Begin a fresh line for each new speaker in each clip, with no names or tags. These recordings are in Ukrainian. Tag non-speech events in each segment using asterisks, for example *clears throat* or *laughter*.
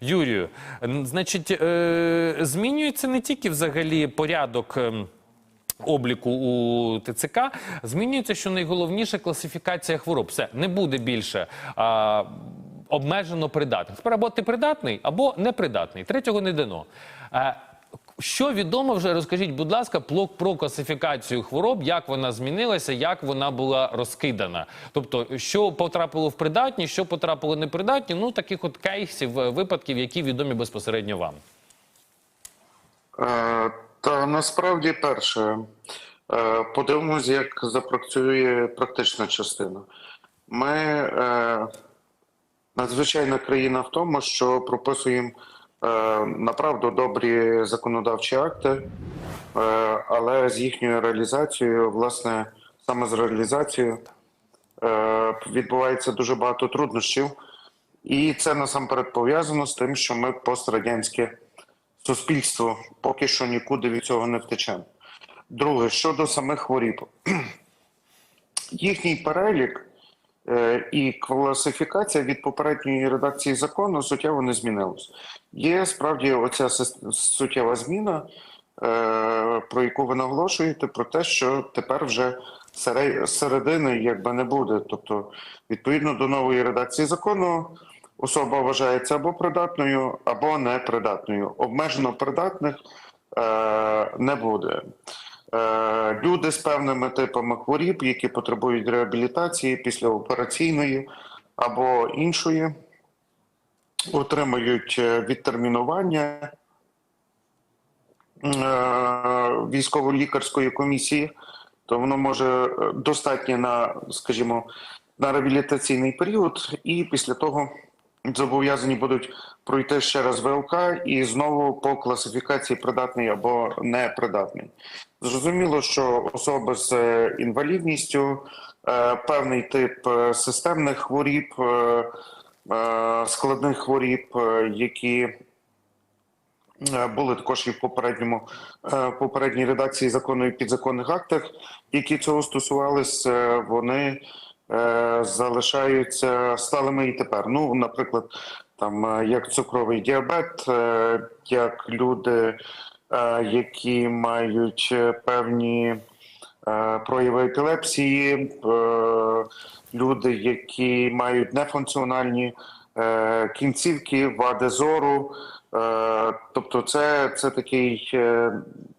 Юрію, значить, е, змінюється не тільки взагалі порядок. ем, Обліку у ТЦК змінюється, що найголовніше класифікація хвороб. Все не буде більше а, обмежено придатних. Тепер або ти придатний, або непридатний. Третього не дано. Е, що відомо вже розкажіть, будь ласка, про, класифікацію хвороб, як вона змінилася, як вона була розкидана. Тобто, що потрапило в придатні, що потрапило в непридатні, ну таких от кейсів, е, випадків, які відомі безпосередньо вам.
Е, Та насправді перше, е, подивимось, як запрацює практична частина. Ми е, надзвичайна країна в тому, що прописуємо направду добрі законодавчі акти, е, але з їхньою реалізацією, власне, саме з реалізацією е, відбувається дуже багато труднощів. І це насамперед пов'язано з тим, що ми пострадянське суспільство поки що нікуди від цього не втечемо. Друге, щодо самих хворіб, *clears throat* їхній перелік е, і класифікація від попередньої редакції закону суттєво не змінилась. Є справді оця суттєва зміна, е, про яку ви наголошуєте, про те, що тепер вже сере- середини якби не буде. Тобто, відповідно до нової редакції закону, особа вважається або придатною, або непридатною. Обмежено придатних е, не буде. Е, Люди з певними типами хворіб, які потребують реабілітації післяопераційної або іншої, отримають е, відтермінування е, військово-лікарської комісії, то воно може е, достатньо на, скажімо, на реабілітаційний період, і після того зобов'язані будуть пройти ще раз ВЛК і знову по класифікації придатний або непридатний. Зрозуміло, що особи з інвалідністю, певний тип системних хворіб, складних хворіб, е, які е, були також і в попередньому е, попередній редакції закону і підзаконних актах, які цього стосувались, е, вони е, залишаються сталими і тепер. Ну, наприклад, там е, як цукровий діабет, е, як люди, е, які мають е, певні е, прояви епілепсії, е, люди, які мають нефункціональні е, кінцівки, вади зору. Е, Тобто, це, це такий е,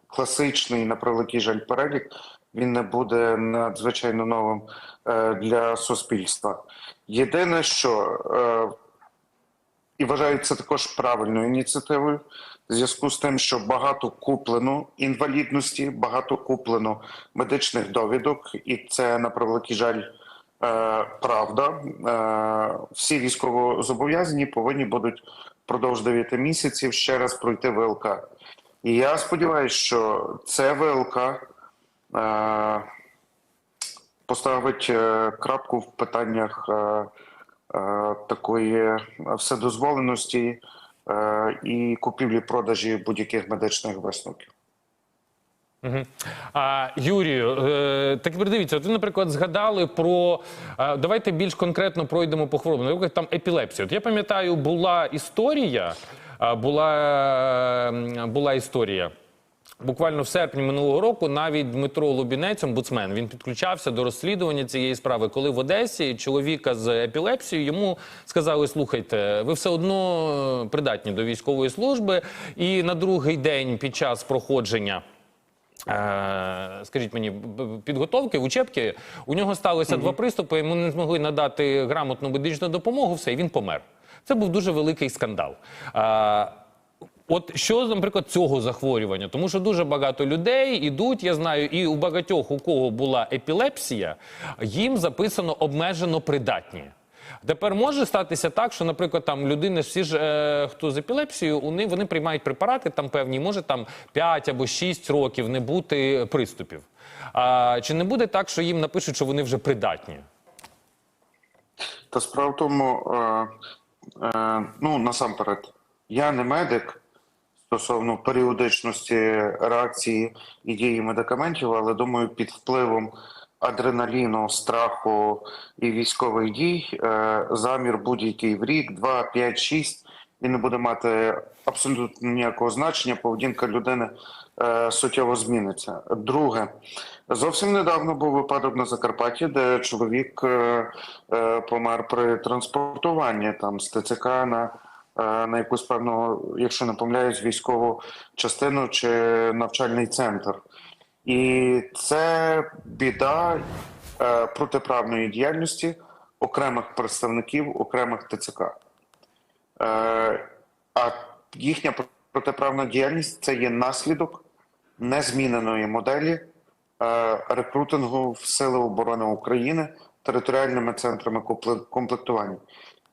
класичний, на превеликий жаль, перелік. Він не буде надзвичайно новим е, для суспільства. Єдине, що е, і вважаю це також правильною ініціативою в зв'язку з тим, що багато куплено інвалідності, багато куплено медичних довідок, і це на превеликий жаль. е, Правда, Е, всі військовозобов'язані повинні будуть впродовж 9 місяців ще раз пройти ВЛК. І я сподіваюся, що це ВЛК е, поставить крапку в питаннях такої вседозволеності і купівлі-продажі будь-яких медичних висновків.
А, Юрію, е, так придивіться, ви, наприклад, згадали про. е, давайте більш конкретно пройдемо по хворобам. Наприклад, там епілепсія. От я пам'ятаю, була історія. е, була, е, була історія. Буквально в серпні минулого року навіть Дмитро Лубінець, омбудсмен, він підключався до розслідування цієї справи, коли в Одесі чоловіка з епілепсією йому сказали: слухайте, ви все одно придатні до військової служби, і на другий день під час проходження. Е, Скажіть мені, підготовки, учебки, у нього сталося два приступи, йому не змогли надати грамотну медичну допомогу, все, і він помер. Це був дуже великий скандал. От що, наприклад, цього захворювання? Тому що дуже багато людей ідуть, я знаю, і у багатьох, у кого була епілепсія, їм записано обмежено придатні. Тепер може статися так, що, наприклад, там людини, всі ж е, хто з епілепсією, вони, вони приймають препарати там певні, може там 5 або 6 років не бути приступів. А, чи не буде так, що їм напишуть, що вони вже придатні?
Та справа в тому, е, е, ну насамперед, я не медик стосовно періодичності реакції і дії медикаментів, але думаю, під впливом адреналіну, страху і військових дій е, замір будь-який в рік, 2, 5, 6 і не буде мати абсолютно ніякого значення. Поведінка людини е, суттєво зміниться. Друге, зовсім недавно був випадок на Закарпатті, де чоловік е, помер при транспортуванні там з ТЦК на, на якусь певну, якщо не помиляюсь, військову частину чи навчальний центр. І це біда е, протиправної діяльності окремих представників окремих ТЦК. Е, а їхня протиправна діяльність це є наслідок незміненої моделі е, рекрутингу в Сили оборони України територіальними центрами комплектування.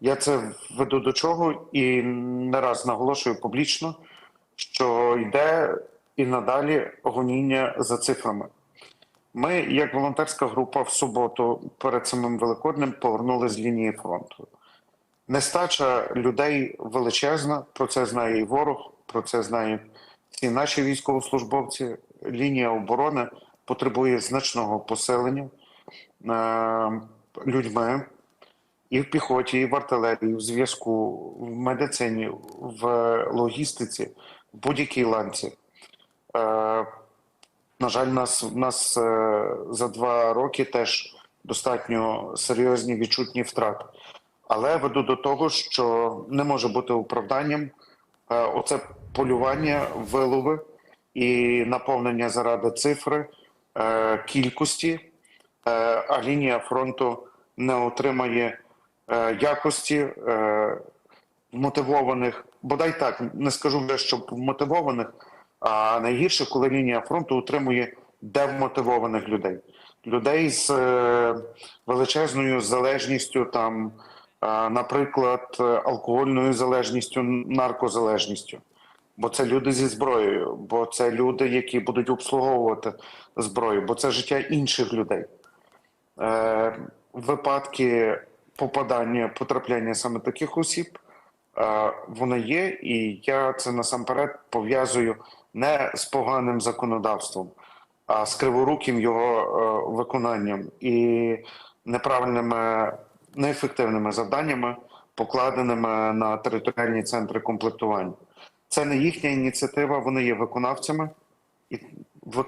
Я це веду до чого і не раз наголошую публічно, що йде і надалі гоніння за цифрами. Ми, як волонтерська група, в суботу перед самим Великоднем повернули з лінії фронту. Нестача людей величезна, про це знає і ворог, про це знають всі наші військовослужбовці. Лінія оборони потребує значного посилення е, людьми і в піхоті, і в артилерії, в зв'язку, в медицині, в логістиці, в будь-якій ланці. Е, на жаль, нас, нас е, за два роки теж достатньо серйозні відчутні втрати. Але веду до того, що не може бути оправданням е, оце полювання, вилови і наповнення заради цифри, е, кількості, а лінія фронту не отримає якості е, мотивованих, бодай так, не скажу вже, що мотивованих, а найгірше, коли лінія фронту утримує демотивованих людей. Людей з е, величезною залежністю, там, е, наприклад, е, алкогольною залежністю, наркозалежністю. Бо це люди зі зброєю, бо це люди, які будуть обслуговувати зброю, бо це життя інших людей. Е, випадки попадання, потрапляння саме таких осіб, е, вони є, і я це насамперед пов'язую не з поганим законодавством, а з криворуким його е, виконанням і неправильними, неефективними завданнями, покладеними на територіальні центри комплектування. Це не їхня ініціатива, вони є виконавцями, і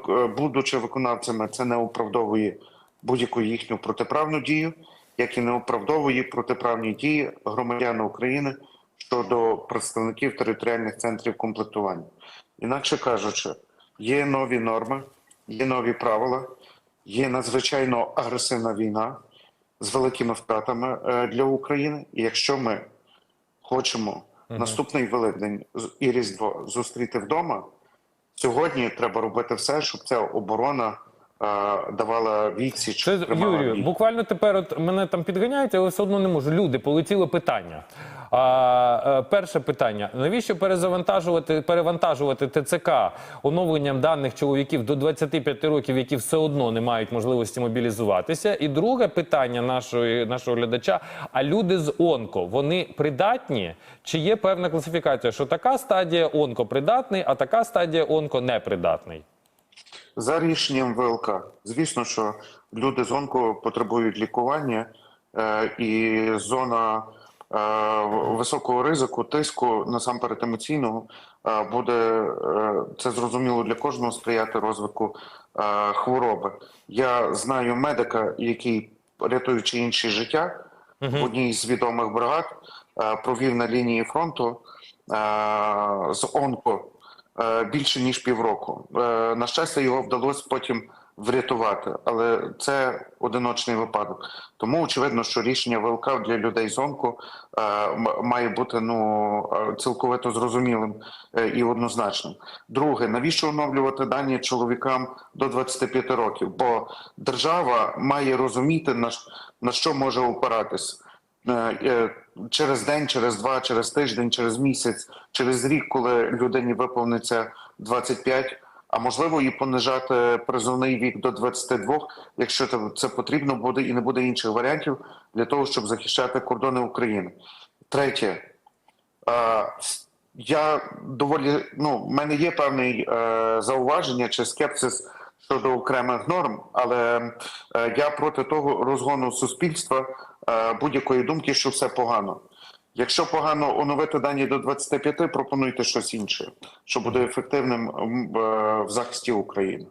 е, будучи виконавцями, це не оправдовує будь-яку їхню протиправну дію, як і не оправдовує протиправні дії громадян України щодо представників територіальних центрів комплектування. Інакше кажучи, є нові норми, є нові правила, є надзвичайно агресивна війна з великими втратами е, для України. І якщо ми хочемо наступний Великдень і Різдво зустріти вдома, сьогодні треба робити все, щоб ця оборона давала відсіч.
Це Юрію, буквально тепер от мене там підганяють, але все одно не можу. Люди, полетіло питання. А, е, перше питання: навіщо перезавантажувати, перевантажувати ТЦК оновленням даних чоловіків до 25 років, які все одно не мають можливості мобілізуватися? І друге питання нашої нашого глядача: а люди з онко вони придатні? Чи є певна класифікація, що така стадія онко придатний, а така стадія онко непридатний?
За рішенням ВЛК, звісно, що люди з онко потребують лікування, е, і зона е, високого ризику, тиску, насамперед емоційного, е, буде це зрозуміло для кожного сприяти розвитку хвороби. Я знаю медика, який, рятуючи інші життя, в одній з відомих бригад провів на лінії фронту з онко більше ніж півроку. Е, На щастя, його вдалося потім врятувати, але це одиночний випадок. Тому очевидно, що рішення ВЛК для людей з онко е, має бути ну е, цілковито зрозумілим е, і однозначним. Друге, навіщо оновлювати дані чоловікам до 25 років? Бо держава має розуміти на що може опиратись. Е, е, через день, через два, через тиждень, через місяць, через рік, коли людині виповниться 25, а можливо і понижати призовний вік до 22, якщо це- потрібно буде і не буде інших варіантів для того, щоб захищати кордони України. Третє, е, я доволі ну, в мене є певний е, зауваження чи скепсис щодо окремих норм, але е, я проти того розгону суспільства е, будь-якої думки, що все погано. Якщо погано оновити дані до 25, пропонуйте щось інше, що буде ефективним е, в захисті України.